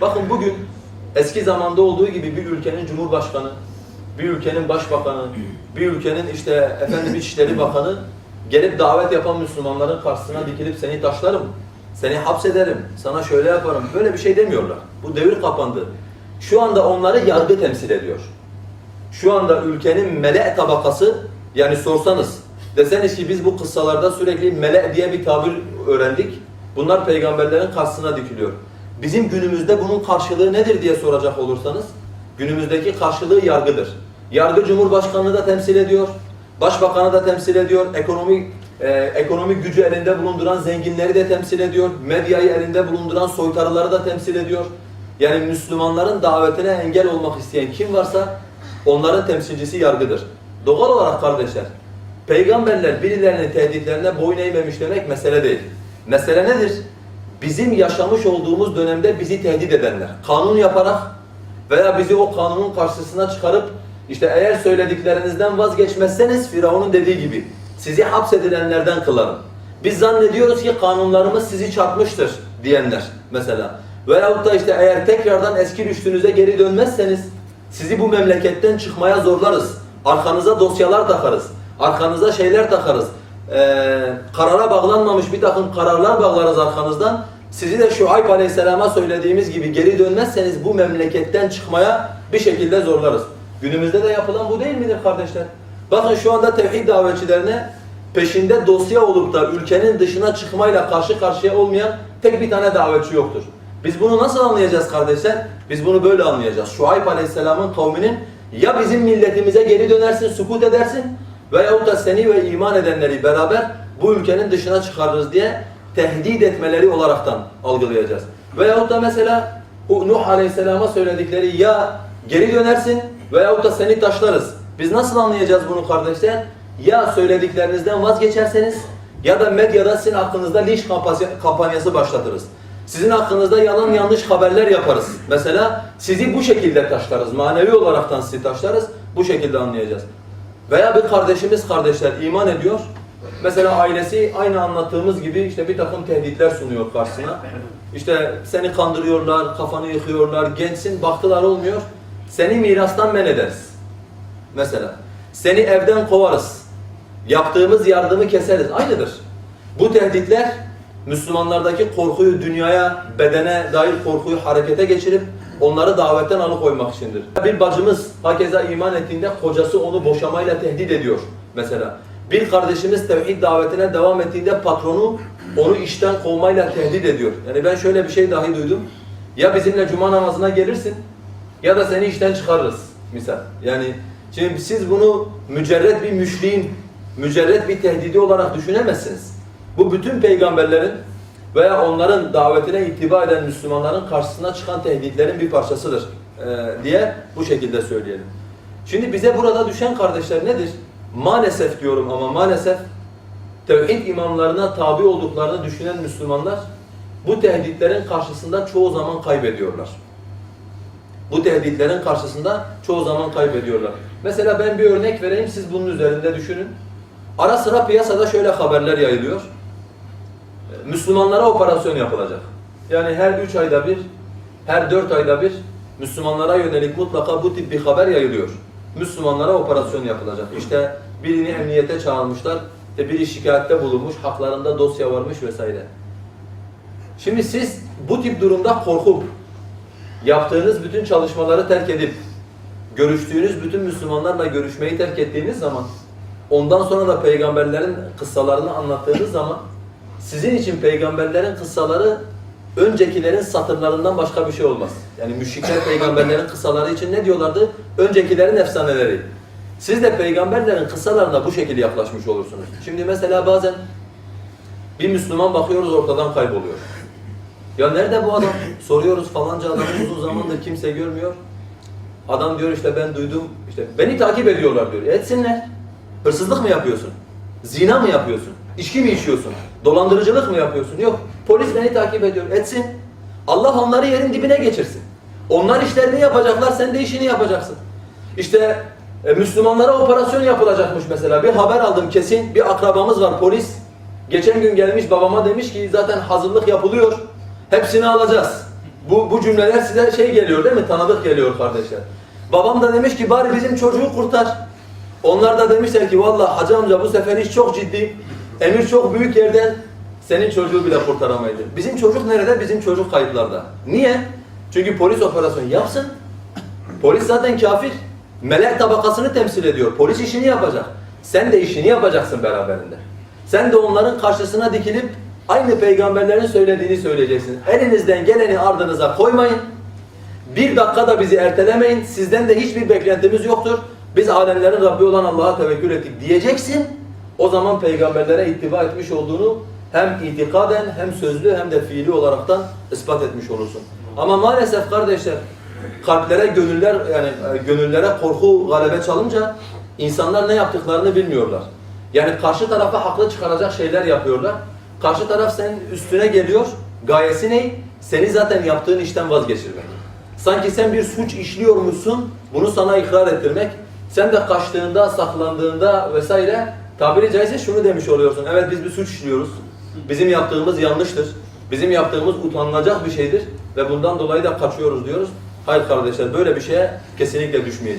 Bakın bugün eski zamanda olduğu gibi bir ülkenin cumhurbaşkanı, bir ülkenin başbakanı, bir ülkenin işte efendim İçişleri Bakanı gelip davet yapan Müslümanların karşısına dikilip seni taşlarım, seni hapsederim, sana şöyle yaparım. Böyle bir şey demiyorlar. Bu devir kapandı. Şu anda onları yargı temsil ediyor. Şu anda ülkenin mele tabakası yani sorsanız deseniz ki biz bu kıssalarda sürekli mele diye bir tabir öğrendik. Bunlar peygamberlerin karşısına dikiliyor. Bizim günümüzde bunun karşılığı nedir diye soracak olursanız günümüzdeki karşılığı yargıdır. Yargı Cumhurbaşkanlığı da temsil ediyor. Başbakanı da temsil ediyor. Ekonomik e, ekonomik gücü elinde bulunduran zenginleri de temsil ediyor. Medyayı elinde bulunduran soytarıları da temsil ediyor. Yani Müslümanların davetine engel olmak isteyen kim varsa onların temsilcisi yargıdır. Doğal olarak kardeşler, peygamberler birilerinin tehditlerine boyun eğmemiş demek mesele değil. Mesele nedir? Bizim yaşamış olduğumuz dönemde bizi tehdit edenler. Kanun yaparak veya bizi o kanunun karşısına çıkarıp işte eğer söylediklerinizden vazgeçmezseniz Firavun'un dediği gibi sizi hapsedilenlerden kılarım. Biz zannediyoruz ki kanunlarımız sizi çarpmıştır diyenler mesela. Veyahut da işte eğer tekrardan eski düştüğünüze geri dönmezseniz sizi bu memleketten çıkmaya zorlarız. Arkanıza dosyalar takarız. Arkanıza şeyler takarız. Ee, karara bağlanmamış bir takım kararlar bağlarız arkanızdan. Sizi de Şuayb Aleyhisselam'a söylediğimiz gibi geri dönmezseniz bu memleketten çıkmaya bir şekilde zorlarız. Günümüzde de yapılan bu değil midir kardeşler? Bakın şu anda tevhid davetçilerine peşinde dosya olup da ülkenin dışına çıkmayla karşı karşıya olmayan tek bir tane davetçi yoktur. Biz bunu nasıl anlayacağız kardeşler? Biz bunu böyle anlayacağız. Şuayb Aleyhisselam'ın kavminin ya bizim milletimize geri dönersin, sukut edersin veyahut da seni ve iman edenleri beraber bu ülkenin dışına çıkarırız diye tehdit etmeleri olaraktan algılayacağız. Veyahut da mesela Nuh Aleyhisselam'a söyledikleri ya geri dönersin veyahut da seni taşlarız. Biz nasıl anlayacağız bunu kardeşler? Ya söylediklerinizden vazgeçerseniz ya da medyada sizin hakkınızda linç kampanya- kampanyası başlatırız. Sizin hakkınızda yalan yanlış haberler yaparız. Mesela sizi bu şekilde taşlarız. Manevi olaraktan sizi taşlarız. Bu şekilde anlayacağız. Veya bir kardeşimiz kardeşler iman ediyor. Mesela ailesi aynı anlattığımız gibi işte bir takım tehditler sunuyor karşısına. İşte seni kandırıyorlar, kafanı yıkıyorlar, gençsin, baktılar olmuyor. Seni mirastan men ederiz. Mesela. Seni evden kovarız. Yaptığımız yardımı keseriz. Aynıdır. Bu tehditler Müslümanlardaki korkuyu dünyaya, bedene dair korkuyu harekete geçirip onları davetten alıkoymak içindir. Bir bacımız hakeza iman ettiğinde kocası onu boşamayla tehdit ediyor mesela. Bir kardeşimiz tevhid davetine devam ettiğinde patronu onu işten kovmayla tehdit ediyor. Yani ben şöyle bir şey dahi duydum. Ya bizimle cuma namazına gelirsin ya da seni işten çıkarırız misal. Yani şimdi siz bunu mücerret bir müşriğin, mücerret bir tehdidi olarak düşünemezsiniz. Bu bütün peygamberlerin veya onların davetine ittiba eden Müslümanların karşısına çıkan tehditlerin bir parçasıdır eee, diye bu şekilde söyleyelim. Şimdi bize burada düşen kardeşler nedir? Maalesef diyorum ama maalesef tevhid imamlarına tabi olduklarını düşünen Müslümanlar bu tehditlerin karşısında çoğu zaman kaybediyorlar. Bu tehditlerin karşısında çoğu zaman kaybediyorlar. Mesela ben bir örnek vereyim siz bunun üzerinde düşünün. Ara sıra piyasada şöyle haberler yayılıyor. Müslümanlara operasyon yapılacak. Yani her üç ayda bir, her dört ayda bir Müslümanlara yönelik mutlaka bu tip bir haber yayılıyor. Müslümanlara operasyon yapılacak. İşte birini emniyete çağırmışlar, işte biri şikayette bulunmuş, haklarında dosya varmış vesaire. Şimdi siz bu tip durumda korkup, yaptığınız bütün çalışmaları terk edip, görüştüğünüz bütün Müslümanlarla görüşmeyi terk ettiğiniz zaman, ondan sonra da peygamberlerin kıssalarını anlattığınız zaman, sizin için peygamberlerin kıssaları öncekilerin satırlarından başka bir şey olmaz. Yani müşrikler peygamberlerin kıssaları için ne diyorlardı? Öncekilerin efsaneleri. Siz de peygamberlerin kıssalarına bu şekilde yaklaşmış olursunuz. Şimdi mesela bazen bir Müslüman bakıyoruz ortadan kayboluyor. Ya nerede bu adam? Soruyoruz falanca adamı uzun zamandır kimse görmüyor. Adam diyor işte ben duydum, işte beni takip ediyorlar diyor. E etsinler. Hırsızlık mı yapıyorsun? Zina mı yapıyorsun? İçki mi içiyorsun? Dolandırıcılık mı yapıyorsun? Yok. Polis beni takip ediyor. Etsin. Allah onları yerin dibine geçirsin. Onlar işlerini yapacaklar, sen de işini yapacaksın. İşte e, Müslümanlara operasyon yapılacakmış mesela. Bir haber aldım kesin. Bir akrabamız var polis. Geçen gün gelmiş babama demiş ki zaten hazırlık yapılıyor. Hepsini alacağız. Bu, bu cümleler size şey geliyor değil mi? Tanıdık geliyor kardeşler. Babam da demiş ki bari bizim çocuğu kurtar. Onlar da demişler ki vallahi hacı amca bu sefer iş çok ciddi. Emir çok büyük yerden senin çocuğu bile kurtaramaydı. Bizim çocuk nerede? Bizim çocuk kayıplarda. Niye? Çünkü polis operasyonu yapsın. Polis zaten kafir. Melek tabakasını temsil ediyor. Polis işini yapacak. Sen de işini yapacaksın beraberinde. Sen de onların karşısına dikilip aynı peygamberlerin söylediğini söyleyeceksin. Elinizden geleni ardınıza koymayın. Bir dakika da bizi ertelemeyin. Sizden de hiçbir beklentimiz yoktur. Biz alemlerin Rabbi olan Allah'a tevekkül ettik diyeceksin. O zaman peygamberlere ittiba etmiş olduğunu hem itikaden hem sözlü hem de fiili olaraktan ispat etmiş olursun. Ama maalesef kardeşler kalplere gönüller yani e, gönüllere korku galebe çalınca insanlar ne yaptıklarını bilmiyorlar. Yani karşı tarafa haklı çıkaracak şeyler yapıyorlar. Karşı taraf senin üstüne geliyor. Gayesi ne? Seni zaten yaptığın işten vazgeçirmek. Sanki sen bir suç işliyormuşsun, bunu sana ikrar ettirmek. Sen de kaçtığında, saklandığında vesaire tabiri caizse şunu demiş oluyorsun. Evet biz bir suç işliyoruz. Bizim yaptığımız yanlıştır. Bizim yaptığımız utanılacak bir şeydir ve bundan dolayı da kaçıyoruz diyoruz. Hayır kardeşler böyle bir şeye kesinlikle düşmeyeceğiz.